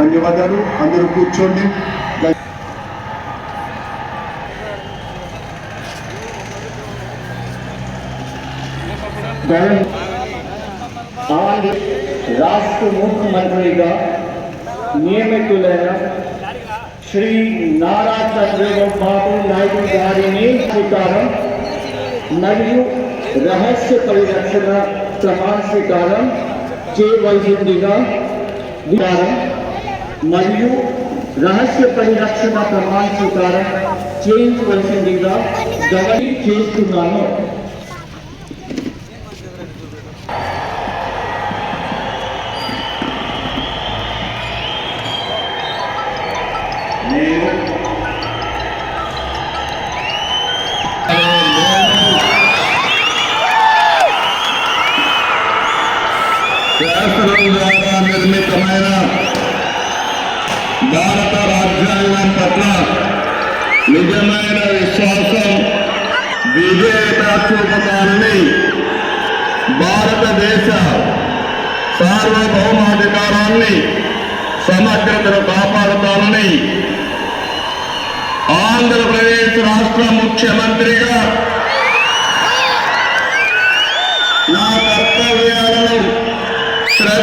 धन्यवाद राष्ट्र मुख्यमंत्री नियमित श्री नारा चंद्रगौ बाबू नायडू गारी उतार मरीज़ रहस्य परक्षण ప్రమాణ స్వీకారం చేయవలసిందిగా విచారం మరియు రహస్య పరిరక్షణ ప్రమాణ స్వీకారం చేయించవలసిందిగా గమని చేస్తున్నాను నేను శాస్త్రం ద్వారా నిర్మితమైన భారత రాజ్యాంగం పట్ల నిజమైన విశ్వాసం విజేత చూపుతానని భారతదేశ సార్వభౌమాధికారాన్ని సమగ్రతను కాపాడుతానని ఆంధ్రప్రదేశ్ రాష్ట్ర ముఖ్యమంత్రిగా నా కర్తవ్యం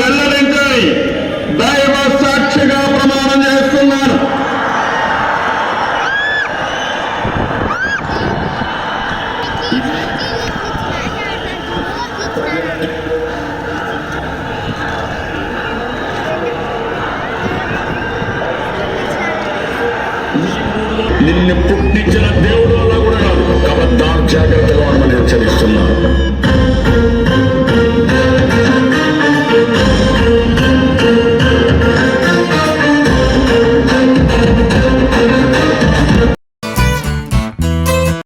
వెల్లడించాయి. దైవ సాక్షిగా ప్రమాణం చేస్తున్నాను నిన్ను పుట్టించిన దేవుడు అలా కూడా కాదు. కాబట్టి జాగ్రత్తగా ఉండమని హెచ్చరిస్తున్నాను